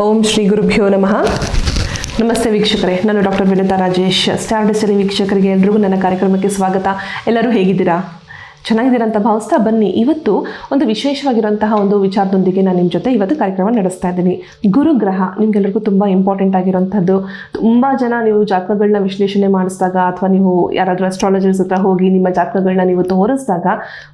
ಓಂ ಶ್ರೀ ಗುರುಭ್ಯೋ ನಮಃ. ನಮಸ್ತೆ ವೀಕ್ಷಕರೇ, ನಾನು ಡಾಕ್ಟರ್ ವಿನಿತಾ ರಾಜೇಶ್. ಸ್ಟಾರ್ ಸರಿ ವೀಕ್ಷಕರಿಗೆ ಎಲ್ರಿಗೂ ನನ್ನ ಕಾರ್ಯಕ್ರಮಕ್ಕೆ ಸ್ವಾಗತ. ಎಲ್ಲರೂ ಹೇಗಿದ್ದೀರಾ? ಚೆನ್ನಾಗಿದ್ದೀರಾ ಅಂತ ಭಾವಿಸ್ತಾ ಬನ್ನಿ. ಇವತ್ತು ಒಂದು ವಿಶೇಷವಾಗಿರುವಂತಹ ಒಂದು ವಿಚಾರದೊಂದಿಗೆ ನಾನು ನಿಮ್ಮ ಜೊತೆ ಇವತ್ತು ಕಾರ್ಯಕ್ರಮ ನಡೆಸ್ತಾ ಇದ್ದೀನಿ. ಗುರುಗ್ರಹ ನಿಮಗೆಲ್ಲರಿಗೂ ತುಂಬ ಇಂಪಾರ್ಟೆಂಟ್ ಆಗಿರುವಂಥದ್ದು ತುಂಬ ಜನ ನೀವು ಜಾತಕಗಳನ್ನ ವಿಶ್ಲೇಷಣೆ ಮಾಡಿಸಿದಾಗ ಅಥವಾ ನೀವು ಯಾರಾದರೂ ಅಸ್ಟ್ರಾಲಜರ್ಸ್ ಹತ್ರ ಹೋಗಿ ನಿಮ್ಮ ಜಾತಕಗಳನ್ನ ನೀವು ತೋರಿಸಿದಾಗ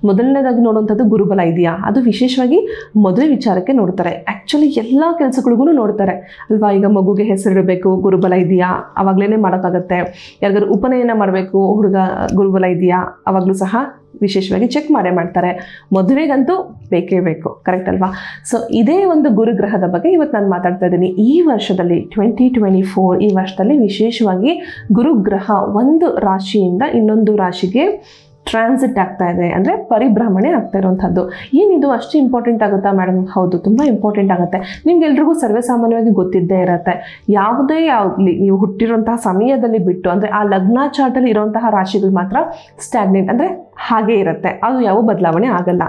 ಮೊದಲನೇದಾಗಿ ನೋಡುವಂಥದ್ದು ಗುರುಬಲ ಇದೆಯಾ? ಅದು ವಿಶೇಷವಾಗಿ ಮದುವೆ ವಿಚಾರಕ್ಕೆ ನೋಡ್ತಾರೆ. ಆ್ಯಕ್ಚುಲಿ ಎಲ್ಲ ಕೆಲಸಗಳಿಗೂ ನೋಡ್ತಾರೆ. ಅಲ್ವಾ, ಈಗ ಮಗುಗೆ ಹೆಸರಿಡಬೇಕು, ಗುರುಬಲ ಇದೆಯಾ? ಅವಾಗಲೇ ಮಾಡೋಕ್ಕಾಗತ್ತೆ. ಯಾರಿಗಾದ್ರು ಉಪನಯನ ಮಾಡಬೇಕು, ಹುಡುಗ ಗುರುಬಲ ಇದೆಯಾ? ಅವಾಗಲೂ ಸಹ ವಿಶೇಷವಾಗಿ ಚೆಕ್ ಮಾಡೇ ಮಾಡ್ತಾರೆ. ಮದುವೆಗಂತೂ ಬೇಕೇ ಬೇಕು ಕರೆಕ್ಟ್ ಅಲ್ವಾ? ಸೊ ಇದೇ ಒಂದು ಗುರುಗ್ರಹದ ಬಗ್ಗೆ ಇವತ್ತು ನಾನು ಮಾತಾಡ್ತಾ ಇದ್ದೀನಿ. ಈ ವರ್ಷದಲ್ಲಿ ಟ್ವೆಂಟಿ ಟ್ವೆಂಟಿ ಫೋರ್ ಈ ವರ್ಷದಲ್ಲಿ ವಿಶೇಷವಾಗಿ ಗುರುಗ್ರಹ ಒಂದು ರಾಶಿಯಿಂದ ಇನ್ನೊಂದು ರಾಶಿಗೆ ಟ್ರಾನ್ಸಿಟ್ ಆಗ್ತಾ ಇದೆ. ಅಂದರೆ ಪರಿಭ್ರಮಣೆ ಆಗ್ತಾ ಇರುವಂಥದ್ದು. ಏನಿದು? ಅಷ್ಟು ಇಂಪಾರ್ಟೆಂಟ್ ಆಗುತ್ತಾ ಮೇಡಮ್ ಹೌದು, ತುಂಬ ಇಂಪಾರ್ಟೆಂಟ್ ಆಗುತ್ತೆ. ನಿಮ್ಗೆಲ್ರಿಗೂ ಸರ್ವೇ ಸಾಮಾನ್ಯವಾಗಿ ಗೊತ್ತಿದ್ದೇ ಇರುತ್ತೆ. ಯಾವುದೇ ಆಗಲಿ, ನೀವು ಹುಟ್ಟಿರುವಂತಹ ಸಮಯದಲ್ಲಿ ಬಿಟ್ಟು, ಅಂದರೆ ಆ ಲಗ್ನ ಚಾರ್ಟಲ್ಲಿ ಇರುವಂತಹ ರಾಶಿಗಳು ಮಾತ್ರ ಸ್ಟ್ಯಾಗ್ನೆಂಟ್ ಅಂದರೆ ಹಾಗೇ ಇರುತ್ತೆ. ಅದು ಯಾವ ಬದಲಾವಣೆ ಆಗಲ್ಲ.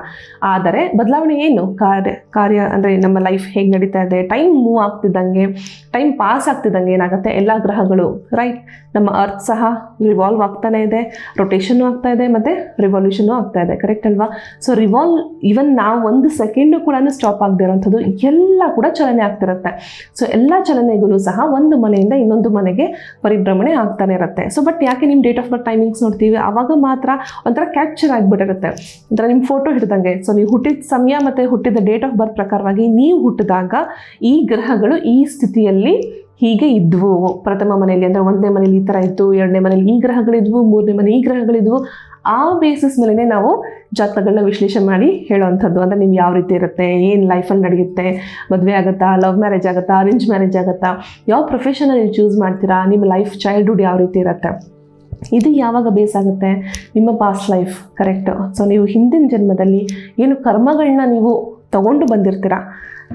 ಆದರೆ ಬದಲಾವಣೆ ಏನು? ಕಾರ್ಯ ಕಾರ್ಯ ಅಂದರೆ ನಮ್ಮ ಲೈಫ್ ಹೇಗೆ ನಡೀತಾ ಇದೆ? ಟೈಮ್ ಮೂವ್ ಆಗ್ತಿದ್ದಂಗೆ ಟೈಮ್ ಪಾಸ್ ಆಗ್ತಿದ್ದಂಗೆ ಏನಾಗುತ್ತೆ? ಎಲ್ಲ ಗ್ರಹಗಳು ರೈಟ್ ನಮ್ಮ ಅರ್ತ್ ಸಹ ರಿವಾಲ್ವ್ ಆಗ್ತಾನೆ ಇದೆ ರೊಟೇಷನು ಆಗ್ತಾ ಇದೆ, ಮತ್ತು ರಿವಾಲ್ಯೂಷನ್ನು ಆಗ್ತಾ ಇದೆ ಕರೆಕ್ಟ್ ಅಲ್ವಾ? ಸೊ ರಿವಾಲ್ವ್ ಈವನ್ ನಾವು ಒಂದು ಸೆಕೆಂಡು ಕೂಡ ಸ್ಟಾಪ್ ಆಗದೆ ಇರೋಂಥದ್ದು ಎಲ್ಲ ಕೂಡ ಚಲನೆ ಆಗ್ತಿರುತ್ತೆ. ಸೊ ಎಲ್ಲ ಚಲನೆಗೂ ಸಹ ಒಂದು ಮನೆಯಿಂದ ಇನ್ನೊಂದು ಮನೆಗೆ ಪರಿಭ್ರಮಣೆ ಆಗ್ತಾನೆ ಇರುತ್ತೆ. ಸೊ ಬಟ್ ಯಾಕೆ ನಿಮ್ಮ ಡೇಟ್ ಆಫ್ ಬರ್ತ್ ಟೈಮಿಂಗ್ಸ್ ನೋಡ್ತೀವಿ? ಆವಾಗ ಮಾತ್ರ ಒಂಥರ ಕ್ಯಾಪ್ಚರ್ ಆಗಿಬಿಟ್ಟಿರುತ್ತೆ. ಅಂದರೆ ನಿಮ್ಮ ಫೋಟೋ ಹಿಡ್ದಂಗೆ. ಸೊ ನೀವು ಹುಟ್ಟಿದ ಸಮಯ ಮತ್ತು ಹುಟ್ಟಿದ ಡೇಟ್ ಆಫ್ ಬರ್ತ್ ಪ್ರಕಾರವಾಗಿ ನೀವು ಹುಟ್ಟಿದಾಗ ಈ ಗ್ರಹಗಳು ಈ ಸ್ಥಿತಿಯಲ್ಲಿ ಹೀಗೆ ಇದ್ವು. ಪ್ರಥಮ ಮನೆಯಲ್ಲಿ ಅಂದರೆ ಒಂದನೇ ಮನೇಲಿ ಈ ಥರ ಇತ್ತು, ಎರಡನೇ ಮನೇಲಿ ಈ ಗ್ರಹಗಳಿದ್ವು ಮೂರನೇ ಮನೆ ಈ ಗ್ರಹಗಳಿದ್ವು ಆ ಬೇಸಿಸ್ ಮೇಲೇ ನಾವು ಜಾತಕಗಳನ್ನ ವಿಶ್ಲೇಷಣೆ ಮಾಡಿ ಹೇಳೋವಂಥದ್ದು. ಅಂದರೆ ನೀವು ಯಾವ ರೀತಿ ಇರುತ್ತೆ, ಏನು ಲೈಫಲ್ಲಿ ನಡೆಯುತ್ತೆ, ಮದುವೆ ಆಗುತ್ತಾ ಲವ್ ಮ್ಯಾರೇಜ್ ಆಗುತ್ತಾ ಅರೇಂಜ್ ಮ್ಯಾರೇಜ್ ಆಗುತ್ತಾ, ಯಾವ ಪ್ರೊಫೆಷನಲ್ಲಿ ನೀವು ಚೂಸ್ ಮಾಡ್ತೀರಾ, ನಿಮ್ಮ ಲೈಫ್ ಚೈಲ್ಡ್ಹುಡ್ ಯಾವ ರೀತಿ ಇರುತ್ತೆ. ಇದು ಯಾವಾಗ ಬೇಸ್ ಆಗುತ್ತೆ? ನಿಮ್ಮ ಪಾಸ್ಟ್ ಲೈಫ್ ಕರೆಕ್ಟ್ ಸೊ ನೀವು ಹಿಂದಿನ ಜನ್ಮದಲ್ಲಿ ಏನು ಕರ್ಮಗಳನ್ನ ನೀವು ತಗೊಂಡು ಬಂದಿರ್ತೀರ?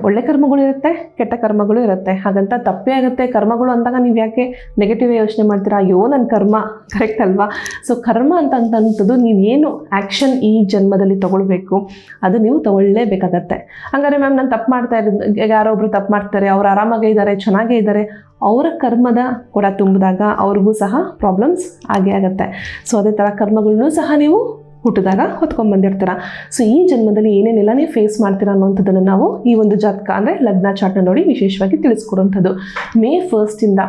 ಒಳ್ಳೆ ಕರ್ಮಗಳು ಇರುತ್ತೆ, ಕೆಟ್ಟ ಕರ್ಮಗಳು ಇರುತ್ತೆ. ಹಾಗಂತ ತಪ್ಪೇ ಆಗುತ್ತೆ. ಕರ್ಮಗಳು ಅಂದಾಗ ನೀವು ಯಾಕೆ ನೆಗೆಟಿವ್ ಯೋಚನೆ ಮಾಡ್ತೀರಾ? ಅಯ್ಯೋ ನನ್ನ ಕರ್ಮ. ಕರೆಕ್ಟ್ ಅಲ್ವಾ? ಸೊ ಕರ್ಮ ಅಂತ ಅಂತಂಥದ್ದು ನೀವೇನು ಆ್ಯಕ್ಷನ್ ಈ ಜನ್ಮದಲ್ಲಿ ತೊಗೊಳ್ಬೇಕು. ಅದು ನೀವು ತಗೊಳ್ಳೇಬೇಕಾಗತ್ತೆ. ಹಂಗಾರೆ ಮ್ಯಾಮ್ ನಾನು ತಪ್ಪು ಮಾಡ್ತಾ ಇರೋದು, ಯಾರೋ ಒಬ್ರು ತಪ್ಪು ಮಾಡ್ತಾರೆ, ಅವ್ರು ಆರಾಮಾಗೇ ಇದ್ದಾರೆ ಚೆನ್ನಾಗೇ ಇದ್ದಾರೆ ಅವರ ಕರ್ಮದ ಕೂಡ ತುಂಬಿದಾಗ ಅವ್ರಿಗೂ ಸಹ ಪ್ರಾಬ್ಲಮ್ಸ್ ಆಗೇ ಆಗುತ್ತೆ. ಸೊ ಅದೇ ಥರ ಕರ್ಮಗಳನ್ನೂ ಸಹ ನೀವು ಹುಟ್ಟಿದಾಗ ಹೊತ್ಕೊಂಡ್ಬಂದಿರ್ತೀರ ಸೊ ಈ ಜನ್ಮದಲ್ಲಿ ಏನೇನೆಲ್ಲ ನೀವು ಫೇಸ್ ಮಾಡ್ತೀರ ಅನ್ನೋಂಥದ್ದನ್ನು ನಾವು ಈ ಒಂದು ಜಾತಕ ಅಂದರೆ ಲಗ್ನ ಚಾರ್ಟ್ನ ನೋಡಿ ವಿಶೇಷವಾಗಿ ತಿಳಿಸ್ಕೊಡುವಂಥದ್ದು. May ಫಸ್ಟಿಂದ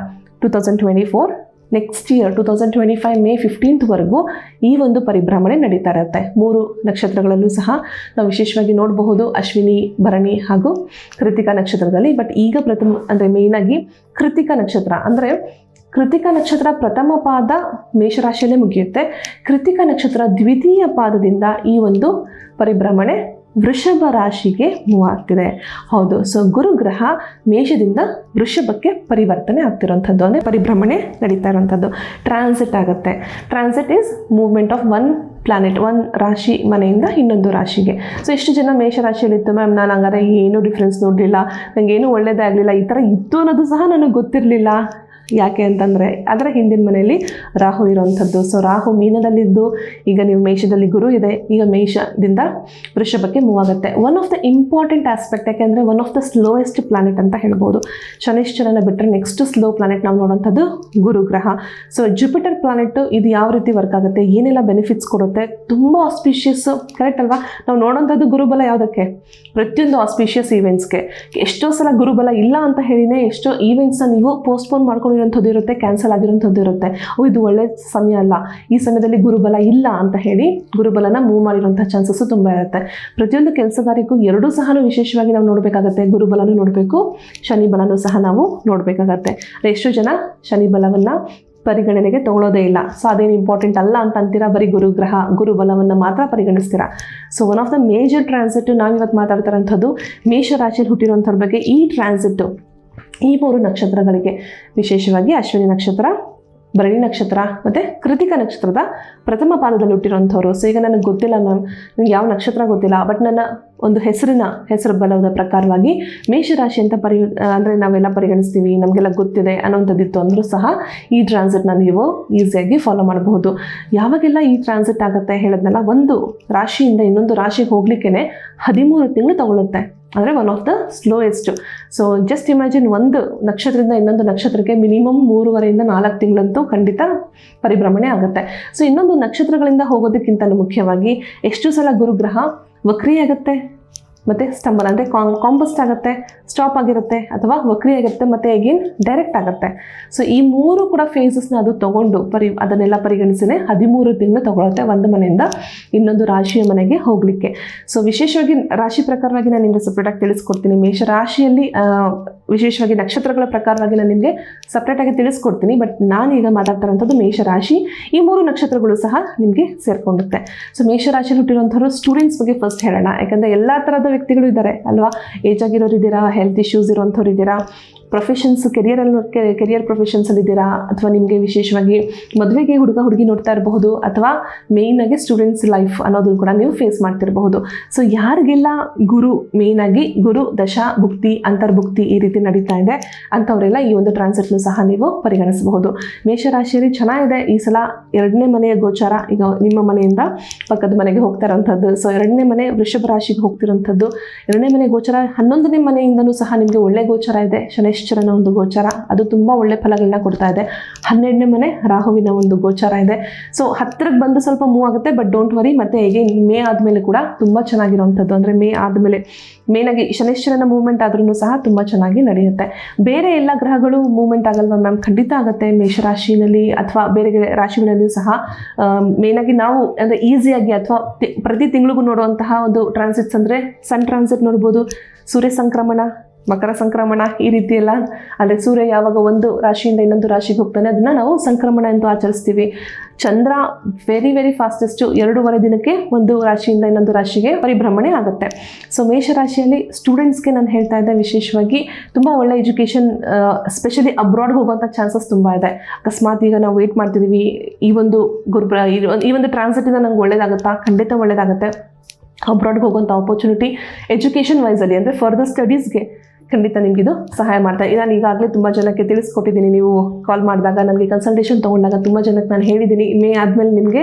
two thousand twenty four next year two thousand twenty five May ಫಿಫ್ಟೀನ್ತ್ವರೆಗೂ ಈ ಒಂದು ಪರಿಭ್ರಮಣೆ ನಡೀತಾ ಇರುತ್ತೆ. ಮೂರು ನಕ್ಷತ್ರಗಳಲ್ಲೂ ಸಹ ನಾವು ವಿಶೇಷವಾಗಿ ನೋಡಬಹುದು ಅಶ್ವಿನಿ, ಭರಣಿ ಹಾಗೂ ಕೃತಿಕಾ ನಕ್ಷತ್ರದಲ್ಲಿ. ಬಟ್ ಈಗ ಪ್ರಥಮ ಅಂದರೆ ಮೇಯ್ನಾಗಿ ಕೃತಿಕಾ ನಕ್ಷತ್ರ ಅಂದರೆ ಕೃತಿಕಾ ನಕ್ಷತ್ರ ಪ್ರಥಮ ಪಾದ ಮೇಷರಾಶಿಯಲ್ಲೇ ಮುಗಿಯುತ್ತೆ. ಕೃತಿಕ ನಕ್ಷತ್ರ ದ್ವಿತೀಯ ಪಾದದಿಂದ ಈ ಒಂದು ಪರಿಭ್ರಮಣೆ ವೃಷಭ ರಾಶಿಗೆ ಮೂವ್ ಆಗ್ತಿದೆ. ಹೌದು, ಸೊ ಗುರುಗ್ರಹ ಮೇಷದಿಂದ ವೃಷಭಕ್ಕೆ ಪರಿವರ್ತನೆ ಆಗ್ತಿರೋಂಥದ್ದು ಅಂದರೆ ಪರಿಭ್ರಮಣೆ ನಡೀತಾ ಇರೋಂಥದ್ದು ಟ್ರಾನ್ಸಿಟ್ ಆಗುತ್ತೆ. Transit is movement of one planet one ರಾಶಿ ಮನೆಯಿಂದ ಇನ್ನೊಂದು ರಾಶಿಗೆ. ಸೊ ಎಷ್ಟು ಜನ ಮೇಷರಾಶಿಯಲ್ಲಿತ್ತು ಮ್ಯಾಮ್ ನಾನು ಹಂಗಾರೆ ಏನೂ ಡಿಫ್ರೆನ್ಸ್ ನೋಡಲಿಲ್ಲ. ನನಗೇನು ಒಳ್ಳೇದೇ ಆಗಲಿಲ್ಲ. ಈ ಥರ ಇತ್ತು ಅನ್ನೋದು ಸಹ ನನಗೆ ಗೊತ್ತಿರಲಿಲ್ಲ. ಯಾಕೆ ಅಂತಂದರೆ ಅದರ ಹಿಂದಿನ ಮನೆಯಲ್ಲಿ ರಾಹು ಇರೋವಂಥದ್ದು. ಸೊ ರಾಹು ಮೀನದಲ್ಲಿದ್ದು, ಈಗ ನೀವು ಮೇಷದಲ್ಲಿ ಗುರು ಇದೆ, ಈಗ ಮೇಷದಿಂದ ವೃಷಭಕ್ಕೆ ಮೂವ್ ಆಗುತ್ತೆ. One of the important aspect ಯಾಕೆಂದರೆ one of the slowest planet ಅಂತ ಹೇಳ್ಬೋದು. ಶನಿಶ್ಚರನ ಬಿಟ್ಟರೆ ನೆಕ್ಸ್ಟ್ ಸ್ಲೋ ಪ್ಲಾನೆಟ್ ನಾವು ನೋಡೋವಂಥದ್ದು ಗುರು ಗ್ರಹ. ಸೊ ಜುಪಿಟರ್ ಪ್ಲಾನೆಟ್ ಇದು ಯಾವ ರೀತಿ ವರ್ಕ್ ಆಗುತ್ತೆ, ಏನೆಲ್ಲ ಬೆನಿಫಿಟ್ಸ್ ಕೊಡುತ್ತೆ, ತುಂಬ ಆಸ್ಪಿಷಿಯಸ್ ಕರೆಕ್ಟ್ ಅಲ್ವಾ? ನಾವು ನೋಡೋಂಥದ್ದು ಗುರುಬಲ ಯಾವುದಕ್ಕೆ? ಪ್ರತಿಯೊಂದು ಆಸ್ಪಿಷಿಯಸ್ ಈವೆಂಟ್ಸ್ಗೆ ಎಷ್ಟೋ ಸಲ ಗುರುಬಲ ಇಲ್ಲ ಅಂತ ಹೇಳಿನೇ, ಎಷ್ಟೋ ಈವೆಂಟ್ಸ್ನ ನೀವು ಪೋಸ್ಟ್ಪೋನ್ ಮಾಡ್ಕೊಂಡಿರೋಂಥದ್ದು ಇರುತ್ತೆ ಕ್ಯಾನ್ಸಲ್ ಆಗಿರೋಂಥದ್ದು ಇರುತ್ತೆ. ಇದು ಒಳ್ಳೆ ಸಮಯ ಅಲ್ಲ. ಈ ಸಮಯದಲ್ಲಿ ಗುರುಬಲ ಇಲ್ಲ ಅಂತ ಹೇಳಿ ಗುರುಬಲನ ಮೂವ್ ಮಾಡಿರೋಂಥ ಚಾನ್ಸಸ್ಸು ತುಂಬ ಇರುತ್ತೆ. ಪ್ರತಿಯೊಂದು ಕೆಲಸಗಾರಿಗೂ ಎರಡೂ ಸಹ ವಿಶೇಷವಾಗಿ ನಾವು ನೋಡಬೇಕಾಗತ್ತೆ. ಗುರುಬಲನೂ ನೋಡಬೇಕು, ಶನಿ ಬಲನೂ ಸಹ ನಾವು ನೋಡಬೇಕಾಗತ್ತೆ. ಎಷ್ಟು ಜನ ಶನಿ ಬಲವನ್ನು ಪರಿಗಣನೆಗೆ ತಗೊಳ್ಳೋದೇ ಇಲ್ಲ. ಸೊ ಅದೇನು ಇಂಪಾರ್ಟೆಂಟ್ ಅಲ್ಲ ಅಂತ ಅಂತೀರಾ? ಬರೀ ಗುರುಗ್ರಹ ಗುರುಬಲವನ್ನು ಮಾತ್ರ ಪರಿಗಣಿಸ್ತೀರಾ? So one of the major transit ನಾವಿವತ್ತು ಮಾತಾಡ್ತಾರಂಥದ್ದು ಮೇಷರಾಶಿಯಲ್ಲಿ ಹುಟ್ಟಿರೋಂಥವ್ರ ಬಗ್ಗೆ ಈ ಟ್ರಾನ್ಸಿಟ್ಟು ಈ ಮೂರು ನಕ್ಷತ್ರಗಳಿಗೆ ವಿಶೇಷವಾಗಿ ಅಶ್ವಿನಿ ನಕ್ಷತ್ರ, ಭರಣಿ ನಕ್ಷತ್ರ ಮತ್ತು ಕೃತಿಕ ನಕ್ಷತ್ರದ ಪ್ರಥಮ ಪಾದದಲ್ಲಿ ಹುಟ್ಟಿರುವಂಥವ್ರು. ಸೊ ಈಗ ನನಗೆ ಗೊತ್ತಿಲ್ಲ ಮ್ಯಾಮ್ ನನಗೆ ಯಾವ ನಕ್ಷತ್ರ ಗೊತ್ತಿಲ್ಲ ಬಟ್ ನನ್ನ ಒಂದು ಹೆಸರಿನ, ಹೆಸರು ಬಲದ ಪ್ರಕಾರವಾಗಿ ಮೇಷರಾಶಿ ಅಂತ ಪರಿ ಅಂದರೆ ನಾವೆಲ್ಲ ಪರಿಗಣಿಸ್ತೀವಿ, ನಮಗೆಲ್ಲ ಗೊತ್ತಿದೆ ಅನ್ನೋಂಥದ್ದಿತ್ತು ಅಂದರೂ ಸಹ ಈ ಟ್ರಾನ್ಸಿಟ್ನ ನೀವು ಈಸಿಯಾಗಿ ಫಾಲೋ ಮಾಡಬಹುದು. ಯಾವಾಗೆಲ್ಲ ಈ ಟ್ರಾನ್ಸಿಟ್ ಆಗುತ್ತೆ ಹೇಳಿದ್ನಲ್ಲ, ಒಂದು ರಾಶಿಯಿಂದ ಇನ್ನೊಂದು ರಾಶಿಗೆ ಹೋಗ್ಲಿಕ್ಕೆ ಹದಿಮೂರು ತಿಂಗಳು ತಗೊಳುತ್ತೆ. ಅಂದರೆ one of the slowest so just imagine ಒಂದು ನಕ್ಷತ್ರದಿಂದ ಇನ್ನೊಂದು ನಕ್ಷತ್ರಕ್ಕೆ ಮಿನಿಮಮ್ ಮೂರುವರೆಯಿಂದ ನಾಲ್ಕು ತಿಂಗಳಂತೂ ಖಂಡಿತ ಪರಿಭ್ರಮಣೆ ಆಗುತ್ತೆ. ಸೊ ಇನ್ನೊಂದು ನಕ್ಷತ್ರಗಳಿಂದ ಹೋಗೋದಕ್ಕಿಂತಲೂ ಮುಖ್ಯವಾಗಿ, ಎಷ್ಟು ಸಲ ಗುರುಗ್ರಹ ವಕ್ರಿ ಆಗುತ್ತೆ ಮತ್ತು ಸ್ಟಂಬಲ್ ಅಂದರೆ ಕಾಂ ಕಾಂಪಸ್ಟ್ ಆಗುತ್ತೆ ಸ್ಟಾಪ್ ಆಗಿರುತ್ತೆ, ಅಥವಾ ವಕ್ರಿ ಆಗಿರುತ್ತೆ, ಮತ್ತು ಅಗೇನ್ ಡೈರೆಕ್ಟ್ ಆಗುತ್ತೆ. ಸೊ ಈ ಮೂರು ಕೂಡ ಫೇಸಸ್ನ ಅದು ತಗೊಂಡು ಪರಿ ಅದನ್ನೆಲ್ಲ ಪರಿಗಣಿಸಿನೇ ಹದಿಮೂರು ತಿಂಗಳು ತೊಗೊಳುತ್ತೆ ಒಂದು ಮನೆಯಿಂದ ಇನ್ನೊಂದು ರಾಶಿಯ ಮನೆಗೆ ಹೋಗಲಿಕ್ಕೆ. ಸೊ ವಿಶೇಷವಾಗಿ ರಾಶಿ ಪ್ರಕಾರವಾಗಿ ನಾನು ನಿಮಗೆ ಸಪ್ರೇಟಾಗಿ ತಿಳಿಸ್ಕೊಡ್ತೀನಿ. ಮೇಷ ರಾಶಿಯಲ್ಲಿ ವಿಶೇಷವಾಗಿ ನಕ್ಷತ್ರಗಳ ಪ್ರಕಾರವಾಗಿ ನಾನು ನಿಮಗೆ ಸಪ್ರೇಟಾಗಿ ತಿಳಿಸ್ಕೊಡ್ತೀನಿ. ಬಟ್ ನಾನೀಗ ಮೇಷ ಮೇಷರಾಶಿ ಈ ಮೂರು ನಕ್ಷತ್ರಗಳು ಸಹ ನಿಮಗೆ ಸೇರ್ಕೊಂಡುತ್ತೆ. ಸೊ ಮೇಷರಾಶಿಯಲ್ಲಿ ಹುಟ್ಟಿರುವಂಥವ್ರು ಸ್ಟೂಡೆಂಟ್ಸ್ ಬಗ್ಗೆ ಫಸ್ಟ್ ಹೇಳೋಣ. ಯಾಕಂದರೆ ಎಲ್ಲ ಥರದ ವ್ಯಕ್ತಿಗಳು ಇದ್ದಾರೆ ಅಲ್ವಾ? ಏಜ್ ಆಗಿರೋರು ಇದ್ದೀರಾ ಹೆಲ್ತ್ ಇಶ್ಯೂಸ್ ಇರೋಂಥವ್ರು ಇದ್ದೀರಾ ಪ್ರೊಫೆಷನ್ಸ್ ಕೆರಿಯರಲ್ಲಿ ಕೆರಿಯರ್ ಪ್ರೊಫೆಷನ್ಸಲ್ಲಿ ಇದ್ದೀರಾ? ಅಥವಾ ನಿಮಗೆ ವಿಶೇಷವಾಗಿ ಮದುವೆಗೆ ಹುಡುಗ, ಹುಡುಗಿ ನೋಡ್ತಾ ಇರಬಹುದು, ಅಥವಾ ಮೇಯ್ನಾಗಿ ಸ್ಟೂಡೆಂಟ್ಸ್ ಲೈಫ್ ಅನ್ನೋದನ್ನು ಕೂಡ ನೀವು ಫೇಸ್ ಮಾಡ್ತಿರಬಹುದು. ಸೊ ಯಾರಿಗೆಲ್ಲ ಗುರು ಮೇಯ್ನಾಗಿ ಗುರು, ದಶ, ಭುಕ್ತಿ, ಅಂತರ್ಭುಕ್ತಿ ಈ ರೀತಿ ನಡೀತಾ ಇದೆ, ಅಂಥವರೆಲ್ಲ ಈ ಒಂದು ಟ್ರಾನ್ಸಿಟ್ನು ಸಹ ನೀವು ಪರಿಗಣಿಸಬಹುದು. ಮೇಷರಾಶಿಯಲ್ಲಿ ಚೆನ್ನಾಗಿದೆ. ಈ ಸಲ ಎರಡನೇ ಮನೆಯ ಗೋಚಾರ, ಈಗ ನಿಮ್ಮ ಮನೆಯಿಂದ ಪಕ್ಕದ ಮನೆಗೆ ಹೋಗ್ತಾ ಇರೋಂಥದ್ದು ಸೊ ಎರಡನೇ ಮನೆ ವೃಷಭ ರಾಶಿಗೆ ಹೋಗ್ತಿರೋಂಥದ್ದು ಎರಡನೇ ಮನೆ ಗೋಚಾರ ಹನ್ನೊಂದನೇ ಮನೆಯಿಂದನೂ ಸಹ ನಿಮಗೆ ಒಳ್ಳೆ ಗೋಚಾರ ಇದೆ. ಶನೈಶ್ಚರನ ಒಂದು ಗೋಚಾರ. ಅದು ತುಂಬ ಒಳ್ಳೆ ಫಲಗಳನ್ನ ಕೊಡ್ತಾ ಇದೆ. ಹನ್ನೆರಡನೇ ಮನೆ ರಾಹುವಿನ ಒಂದು ಗೋಚಾರ ಇದೆ. ಸೊ ಹತ್ತಿರಕ್ಕೆ ಬಂದು ಸ್ವಲ್ಪ ಮೂವ್ ಆಗುತ್ತೆ ಬಟ್ ಡೋಂಟ್ ವರಿ ಮತ್ತೆ ಹೇಗೆ ಮೇ ಆದಮೇಲೆ ಕೂಡ ತುಂಬ ಚೆನ್ನಾಗಿರುವಂಥದ್ದು. ಅಂದರೆ ಮೇ ಆದಮೇಲೆ ಮೇನಾಗಿ ಶನೈಶ್ಚರನ ಮೂವ್ಮೆಂಟ್ ಆದ್ರೂ ಸಹ ತುಂಬ ಚೆನ್ನಾಗಿ ನಡೆಯುತ್ತೆ. ಬೇರೆ ಎಲ್ಲ ಗ್ರಹಗಳು ಮೂವ್ಮೆಂಟ್ ಆಗಲ್ವಾ ಮ್ಯಾಮ್ ಖಂಡಿತ ಆಗುತ್ತೆ. ಮೇಷರಾಶಿನಲ್ಲಿ ಅಥವಾ ಬೇರೆ ಬೇರೆ ರಾಶಿಗಳಲ್ಲಿಯೂ ಸಹ ಮೇನಾಗಿ ನಾವು, ಅಂದರೆ ಈಸಿಯಾಗಿ ಅಥವಾ ಪ್ರತಿ ತಿಂಗಳಿಗೂ ನೋಡುವಂತಹ ಒಂದು ಟ್ರಾನ್ಸಿಟ್ಸ್ ಅಂದರೆ ಸನ್ ಟ್ರಾನ್ಸಿಟ್ ನೋಡ್ಬೋದು. ಸೂರ್ಯ ಸಂಕ್ರಮಣ ಮಕರ ಸಂಕ್ರಮಣ ಈ ರೀತಿ ಎಲ್ಲ ಅಂದರೆ ಸೂರ್ಯ ಯಾವಾಗ ಒಂದು ರಾಶಿಯಿಂದ ಇನ್ನೊಂದು ರಾಶಿಗೆ ಹೋಗ್ತಾನೆ, ಅದನ್ನು ನಾವು ಸಂಕ್ರಮಣ ಎಂದು ಆಚರಿಸ್ತೀವಿ. ಚಂದ್ರ ವೆರಿ ವೆರಿ ಫಾಸ್ಟೆಸ್ಟು ಎರಡೂವರೆ ದಿನಕ್ಕೆ ಒಂದು ರಾಶಿಯಿಂದ ಇನ್ನೊಂದು ರಾಶಿಗೆ ಪರಿಭ್ರಮಣೆ ಆಗುತ್ತೆ. ಸೊ ಮೇಷರಾಶಿಯಲ್ಲಿ ಸ್ಟೂಡೆಂಟ್ಸ್ಗೆ ನಾನು ಹೇಳ್ತಾ ಇದ್ದೆ ವಿಶೇಷವಾಗಿ ತುಂಬ ಒಳ್ಳೆ ಎಜುಕೇಷನ್ ಸ್ಪೆಷಲಿ ಅಬ್ರಾಡ್ಗೆ ಹೋಗುವಂಥ ಚಾನ್ಸಸ್ ತುಂಬ ಇದೆ. ಅಕಸ್ಮಾತ್ ಈಗ ನಾವು ವೇಟ್ ಮಾಡ್ತಿದ್ದೀವಿ ಈ ಒಂದು ಗುರುಬ್ರ ಈ ಒಂದು ಟ್ರಾನ್ಸಿಟಿಂದ ನಂಗೆ ಒಳ್ಳೇದಾಗುತ್ತಾ? ಖಂಡಿತ ಒಳ್ಳೇದಾಗುತ್ತೆ. ಅಬ್ರಾಡ್ಗೆ ಹೋಗುವಂಥ ಆಪರ್ಚುನಿಟಿ ಎಜುಕೇಷನ್ ವೈಸಲ್ಲಿ ಅಂದರೆ ಫರ್ದರ್ ಸ್ಟಡೀಸ್ಗೆ ಖಂಡಿತ ನಿಮಗಿದು ಸಹಾಯ ಮಾಡ್ತಾ ನಾನು ಈಗಾಗಲೇ ತುಂಬ ಜನಕ್ಕೆ ತಿಳಿಸ್ಕೊಟ್ಟಿದ್ದೀನಿ. ನೀವು ಕಾಲ್ ಮಾಡಿದಾಗ ನನಗೆ ಕನ್ಸಲ್ಟೇಷನ್ ತೊಗೊಂಡಾಗ ತುಂಬ ಜನಕ್ಕೆ ನಾನು ಹೇಳಿದ್ದೀನಿ. ಮೇ ಆದಮೇಲೆ ನಿಮಗೆ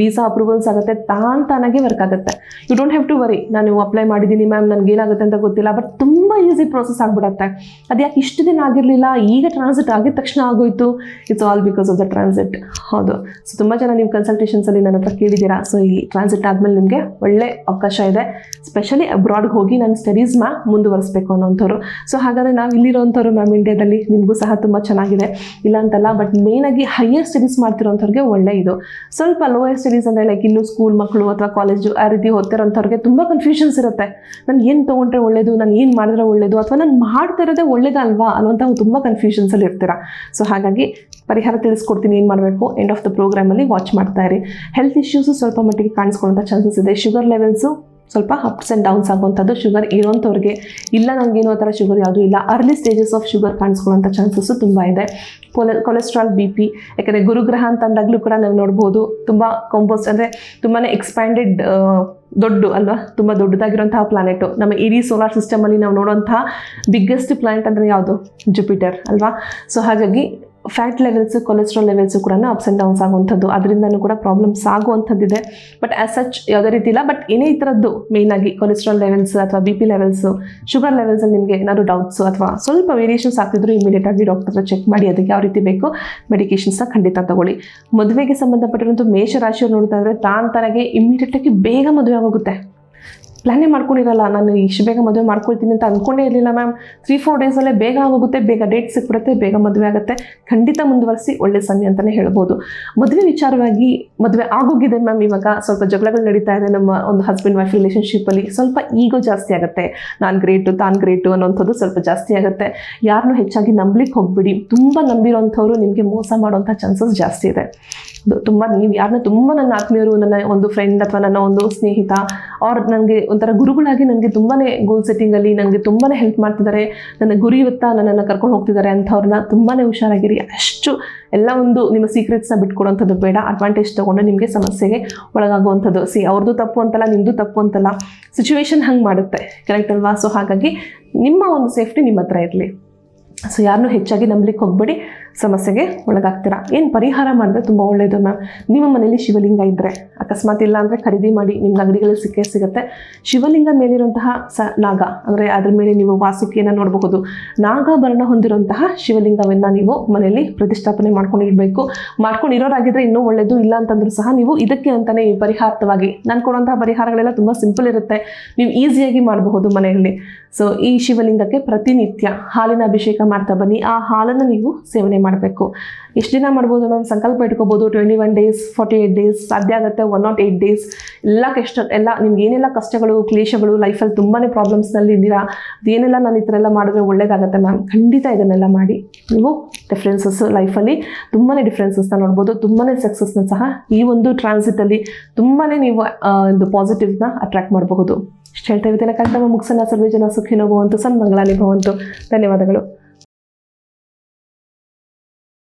ವೀಸಾ ಅಪ್ರೂವಲ್ಸ್ ಆಗುತ್ತೆ. ತಾನ್ ತಾನಾಗೆ ವರ್ಕ್ ಆಗುತ್ತೆ. You don't have to worry ನಾನು ಅಪ್ಲೈ ಮಾಡಿದ್ದೀನಿ ಮ್ಯಾಮ್ ನನಗೇನಾಗುತ್ತೆ ಅಂತ ಗೊತ್ತಿಲ್ಲ. ಬಟ್ ತುಂಬ ಈಸಿ ಪ್ರೋಸೆಸ್ ಆಗಿಬಿಡುತ್ತೆ. ಅದು ಯಾಕೆ ಇಷ್ಟು ದಿನ ಆಗಿರಲಿಲ್ಲ, ಈಗ ಟ್ರಾನ್ಸಿಟ್ ಆಗಿದ ತಕ್ಷಣ ಆಗೋಯ್ತು. It's all because of the transit ಹೌದು. ಸೊ ತುಂಬ ಜನ ನೀವು ಕನ್ಸಲ್ಟೇಷನ್ಸಲ್ಲಿ ನನ್ನ ಹತ್ರ ಕೇಳಿದ್ದೀರಾ. ಸೊ ಈ ಟ್ರಾನ್ಸಿಟ್ ಆದಮೇಲೆ ನಿಮಗೆ ಒಳ್ಳೆ ಅವಕಾಶ ಇದೆ. ಸ್ಪೆಷಲಿ ಅಬ್ರಾಡ್ಗೆ ಹೋಗಿ ನಾನು ಸ್ಟಡೀಸ್ನ ಮುಂದುವರಿಸಬೇಕು ಅನ್ನೋಂಥವ್ರು. ಸೊ ಹಾಗಾದರೆ ನಾವು ಇಲ್ಲಿರೋಂಥವ್ರು ಮ್ಯಾಮ್ ಇಂಡಿಯಾದಲ್ಲಿ ನಿಮಗೂ ಸಹ ತುಂಬ ಚೆನ್ನಾಗಿದೆ. ಇಲ್ಲ ಅಂತಲ್ಲ ಬಟ್ ಮೇಯ್ನಾಗಿ ಹೈಯರ್ ಸ್ಟಡೀಸ್ ಮಾಡ್ತಿರೋಂಥವ್ರಿಗೆ ಒಳ್ಳೆ ಇದು. ಸ್ವಲ್ಪ ಲೋಯರ್ ಸ್ಟಡೀಸ್ ಅಂದರೆ ಲೈಕ್ ಇನ್ನೂ ಸ್ಕೂಲ್ ಮಕ್ಕಳು ಅಥವಾ ಕಾಲೇಜು ಆ ರೀತಿ ಓದ್ತಿರೋಂಥವ್ರಿಗೆ ತುಂಬ ಕನ್ಫ್ಯೂಷನ್ಸ್ ಇರುತ್ತೆ. ನಾನು ಏನು ತೊಗೊಂಡ್ರೆ ಒಳ್ಳೇದು? ನಾನು ಏನು ಮಾಡಿದ್ರೆ ಒಳ್ಳೇದು ಅಥವಾ ನಾನು ಮಾಡ್ತಾ ಇರೋದೇ ಒಳ್ಳೇದಲ್ವಾ ಅನ್ನೋಂಥ ತುಂಬ ಕನ್ಫ್ಯೂಷನ್ಸಲ್ಲಿ ಇರ್ತೀರಾ. ಸೊ ಹಾಗಾಗಿ ಪರಿಹಾರ ತಿಳಿಸ್ಕೊಡ್ತೀನಿ, ಏನು ಮಾಡಬೇಕು? ಎಂಡ್ ಆಫ್ ದ ಪ್ರೋಗ್ರಾಮಲ್ಲಿ ವಾಚ್ ಮಾಡ್ತಾ ಇರಿ. ಹೆಲ್ತ್ ಇಶ್ಯೂಸು ಸ್ವಲ್ಪ ಮಟ್ಟಿಗೆ ಕಾಣಿಸ್ಕೊಳ್ಳೋಂಥ ಚಾನ್ಸಸ್ ಇದೆ. ಶುಗರ್ ಲೆವೆಲ್ಸು ಸ್ವಲ್ಪ ಅಪ್ಸ್ ಆ್ಯಂಡ್ ಡೌನ್ಸ್ ಆಗುವಂಥದ್ದು. ಶುಗರ್ ಇರೋಂಥವ್ರಿಗೆ ಇಲ್ಲ ನನಗೇನು ಆ ಥರ ಶುಗರ್ ಯಾವುದೂ ಇಲ್ಲ. ಅರ್ಲಿ ಸ್ಟೇಜಸ್ ಆಫ್ ಶುಗರ್ ಕಾಣಿಸ್ಕೊಳ್ಳೋಂಥ ಚಾನ್ಸಸ್ಸು ತುಂಬ ಇದೆ. ಕೊಲೆ ಕೊಲೆಸ್ಟ್ರಾಲ್ ಬಿ ಪಿ ಯಾಕಂದರೆ ಗುರುಗ್ರಹ ಅಂತ ಅಂದಾಗಲೂ ಕೂಡ ನಾವು ನೋಡ್ಬೋದು. ತುಂಬ ಕಾಂಪೋಸ್ಟ್ ಅಂದರೆ ತುಂಬಾ ಎಕ್ಸ್ಪ್ಯಾಂಡೆಡ್ ದೊಡ್ಡ ಅಲ್ವಾ? ತುಂಬ ದೊಡ್ಡದಾಗಿರುವಂತಹ ಪ್ಲಾನೆಟು ನಮ್ಮ ಇಡೀ ಸೋಲಾರ್ ಸಿಸ್ಟಮಲ್ಲಿ ನಾವು ನೋಡುವಂತಹ ಬಿಗ್ಗೆಸ್ಟ್ ಪ್ಲಾನೆಟ್ ಅಂದರೆ ಯಾವುದು? ಜುಪಿಟರ್ ಅಲ್ವಾ? ಸೊ ಹಾಗಾಗಿ ಫ್ಯಾಟ್ ಲೆವೆಲ್ಸು ಕೊಲೆಸ್ಟ್ರಾಲ್ ಲೆವೆಲ್ಸು ಕೂಡ ಅಪ್ಸ್ ಆ್ಯಂಡ್ ಡೌನ್ಸ್ ಆಗುವಂಥದ್ದು. ಅದರಿಂದನೂ ಕೂಡ ಪ್ರಾಬ್ಲಮ್ಸ್ ಆಗುವಂಥದ್ದಿದೆ. ಬಟ್ ಆಸ್ ಸಚ್ ಯಾವುದೇ ರೀತಿ ಇಲ್ಲ. ಬಟ್ ಏನೇ ಈ ಥರದ್ದು ಮೇಯ್ನಾಗಿ ಕೊಲೆಸ್ಟ್ರಾಲ್ ಲೆವೆಲ್ಸ್ ಅಥವಾ ಬಿ ಪಿ ಲೆವೆಲ್ಸು ಶುಗರ್ ಲೆವೆಲ್ಸಲ್ಲಿ ನಿಮಗೆ ಏನಾದ್ರು ಡೌಟ್ಸು ಅಥವಾ ಸ್ವಲ್ಪ ವೇರಿಯೇಷನ್ಸ್ ಆಗ್ತಿದ್ರು ಇಮಿಡಿಯೇಟಾಗಿ ಡಾಕ್ಟರ್ ಚೆಕ್ ಮಾಡಿ ಅದಕ್ಕೆ ಯಾವ ರೀತಿ ಬೇಕು ಮೆಡಿಕೇಷನ್ಸ್ನ ಖಂಡಿತ ತಗೊಳ್ಳಿ. ಮದುವೆಗೆ ಮೇಷ ಮೇಷರಾಶಿಯವ್ರು ನೋಡ್ತಾ ಇದ್ರೆ ತಾನ್ ತನಗೆ ಇಮಿಡಿಯೇಟಾಗಿ ಬೇಗ ಮದುವೆ ಆಗೋಗುತ್ತೆ. ಪ್ಲ್ಯಾನೇ ಮಾಡ್ಕೊಂಡಿರಲ್ಲ. ನಾನು ಇಷ್ಟು ಬೇಗ ಮದುವೆ ಮಾಡ್ಕೊಳ್ತೀನಿ ಅಂತ ಅಂದ್ಕೊಂಡೇ ಇರಲಿಲ್ಲ ಮ್ಯಾಮ್. ತ್ರೀ ಫೋರ್ ಡೇಸಲ್ಲೇ ಬೇಗ ಆಗೋಗುತ್ತೆ ಬೇಗ ಡೇಟ್ ಸಿಕ್ಬಿಡುತ್ತೆ, ಬೇಗ ಮದುವೆ ಆಗುತ್ತೆ. ಖಂಡಿತ ಮುಂದುವರಿಸಿ ಒಳ್ಳೆ ಸಮಯ ಅಂತಲೇ ಹೇಳ್ಬೋದು. ಮದುವೆ ವಿಚಾರವಾಗಿ ಮದುವೆ ಆಗೋಗಿದೆ ಮ್ಯಾಮ್ ಇವಾಗ. ಸ್ವಲ್ಪ ಜಗಳಗಳು ನಡೀತಾ ಇದೆ ನಮ್ಮ ಒಂದು ಹಸ್ಬೆಂಡ್ ವೈಫ್ ರಿಲೇಷನ್ಶಿಪ್ಪಲ್ಲಿ ಸ್ವಲ್ಪ ಈಗೋ ಜಾಸ್ತಿ ಆಗುತ್ತೆ. ನಾನು ಗ್ರೇಟು ತಾನು ಗ್ರೇಟು ಅನ್ನೋಂಥದ್ದು ಸ್ವಲ್ಪ ಜಾಸ್ತಿ ಆಗುತ್ತೆ. ಯಾರನ್ನೂ ಹೆಚ್ಚಾಗಿ ನಂಬಲಿಕ್ಕೆ ಹೋಗ್ಬಿಡಿ. ತುಂಬ ನಂಬಿರೋಂಥವ್ರು ನಿಮಗೆ ಮೋಸ ಮಾಡುವಂಥ ಚಾನ್ಸಸ್ ಜಾಸ್ತಿ ಇದೆ. ತುಂಬ, ನೀವು ಯಾರನ್ನ ತುಂಬ ನನ್ನ ಆತ್ಮೀಯರು, ನನ್ನ ಒಂದು ಫ್ರೆಂಡ್ ಅಥವಾ ನನ್ನ ಒಂದು ಸ್ನೇಹಿತ ಅವ್ರು ನನಗೆ ಒಂಥರ ಗುರುಗಳಾಗಿ ನನಗೆ ತುಂಬಾ ಗೋಲ್ ಸೆಟ್ಟಿಂಗಲ್ಲಿ ನನಗೆ ತುಂಬಾ ಹೆಲ್ಪ್ ಮಾಡ್ತಿದ್ದಾರೆ ನನ್ನ ಗುರಿವತ್ತ ನನ್ನನ್ನು ಕರ್ಕೊಂಡು ಹೋಗ್ತಿದ್ದಾರೆ ಅಂಥವ್ರನ್ನ ತುಂಬಾ ಹುಷಾರಾಗಿರಿ. ಅಷ್ಟು ಎಲ್ಲ ಒಂದು ನಿಮ್ಮ ಸೀಕ್ರೆಟ್ಸ್ನ ಬಿಟ್ಕೊಡೋಂಥದ್ದು ಬೇಡ. ಅಡ್ವಾಂಟೇಜ್ ತೊಗೊಂಡು ನಿಮಗೆ ಸಮಸ್ಯೆಗೆ ಒಳಗಾಗುವಂಥದ್ದು. ಸಿ ಅವ್ರದ್ದು ತಪ್ಪು ಅಂತಲ್ಲ ನಿಮ್ಮದು ತಪ್ಪು ಅಂತಲ್ಲ. ಸಿಚುವೇಶನ್ ಹಂಗೆ ಮಾಡುತ್ತೆ. ಕರೆಕ್ಟ್ ಅಲ್ವಾ? ಸೊ ಹಾಗಾಗಿ ನಿಮ್ಮ ಒಂದು ಸೇಫ್ಟಿ ನಿಮ್ಮ ಹತ್ರ ಇರಲಿ. ಸೊ ಯಾರನ್ನೂ ಹೆಚ್ಚಾಗಿ ನಂಬಲಿಕ್ಕೆ ಹೋಗಬೇಡಿ. ಸಮಸ್ಯೆಗೆ ಒಳಗಾಗ್ತೀರಾ? ಏನು ಪರಿಹಾರ ಮಾಡಿದ್ರೆ ತುಂಬ ಒಳ್ಳೆಯದು ಮ್ಯಾಮ್? ನಿಮ್ಮ ಮನೇಲಿ ಶಿವಲಿಂಗ ಇದ್ದರೆ ಅಕಸ್ಮಾತ್ ಇಲ್ಲ ಅಂದರೆ ಖರೀದಿ ಮಾಡಿ ನಿಮ್ಮ ಅಂಗಡಿಗಳಲ್ಲಿ ಸಿಕ್ಕೇ ಸಿಗುತ್ತೆ. ಶಿವಲಿಂಗ ಮೇಲಿರುವಂತಹ ಸ ನಾಗ, ಅಂದರೆ ಅದ್ರ ಮೇಲೆ ನೀವು ವಾಸುಕಿಯನ್ನು ನೋಡಬಹುದು. ನಾಗಾಭರಣ ಹೊಂದಿರುವಂತಹ ಶಿವಲಿಂಗವನ್ನು ನೀವು ಮನೆಯಲ್ಲಿ ಪ್ರತಿಷ್ಠಾಪನೆ ಮಾಡ್ಕೊಂಡಿರಬೇಕು. ಮಾಡ್ಕೊಂಡಿರೋರಾಗಿದ್ದರೆ ಇನ್ನೂ ಒಳ್ಳೆಯದು ಇಲ್ಲ ಅಂತಂದ್ರೂ ಸಹ ನೀವು ಇದಕ್ಕೆ ಅಂತಲೇ ಈ ಪರಿಹಾರ್ಥವಾಗಿ, ನಾನು ಕೊಡುವಂತಹ ಪರಿಹಾರಗಳೆಲ್ಲ ತುಂಬ ಸಿಂಪಲ್ ಇರುತ್ತೆ. ನೀವು ಈಸಿಯಾಗಿ ಮಾಡಬಹುದು ಮನೆಯಲ್ಲಿ. ಸೊ ಈ ಶಿವಲಿಂಗಕ್ಕೆ ಪ್ರತಿನಿತ್ಯ ಹಾಲಿನ ಅಭಿಷೇಕ ಮಾಡ್ತಾ ಬನ್ನಿ. ಆ ಹಾಲನ್ನು ನೀವು ಸೇವನೆ ಮಾಡಬೇಕು. ಎಷ್ಟು ದಿನ ಮಾಡ್ಬೋದು ಮ್ಯಾಮ್ ಸಂಕಲ್ಪ ಇಟ್ಕೋಬೋದು. Twenty one days forty eight days ಸಾಧ್ಯ ಆಗುತ್ತೆ. ಒನ್ ನಾಟ್ ಏಯ್ಟ್ ಡೇಸ್ ಎಲ್ಲ ಕಷ್ಟ, ಎಲ್ಲ ನಿಮ್ಗೆ ಏನೆಲ್ಲ ಕಷ್ಟಗಳು, ಕ್ಲೇಶಗಳು ಲೈಫಲ್ಲಿ ತುಂಬಾ ಪ್ರಾಬ್ಲಮ್ಸ್ನಲ್ಲಿ ಇದ್ದೀರಾ? ಅದೇನೆಲ್ಲ ನಾನು ಈ ಥರ ಎಲ್ಲ ಮಾಡಿದ್ರೆ ಒಳ್ಳೇದಾಗುತ್ತೆ ಮ್ಯಾಮ್ ಖಂಡಿತ ಇದನ್ನೆಲ್ಲ ಮಾಡಿ. ನೀವು ಡಿಫ್ರೆನ್ಸಸ್ ಲೈಫಲ್ಲಿ ತುಂಬಾ ಡಿಫ್ರೆನ್ಸಸ್ನ ನೋಡ್ಬೋದು. ತುಂಬಾ ಸಕ್ಸಸ್ನ ಸಹ ಈ ಒಂದು ಟ್ರಾನ್ಸಿಟಲ್ಲಿ ತುಂಬಾ ನೀವು ಒಂದು ಪಾಸಿಟಿವ್ನ ಅಟ್ರಾಕ್ಟ್ ಮಾಡಬಹುದು. ಇಷ್ಟು ಹೇಳ್ತಾ ಇದ್ದೇನೆ ಕಾರ್ಯಕ್ರಮ ಮುಗಿಸೋಣ. ಸರ್ವೇ ಜನ ಸುಖಿನೋ ಭವಂತು ಸನ್ಮಂಗಳಾನಿ ಭವಂತು. ಧನ್ಯವಾದಗಳು.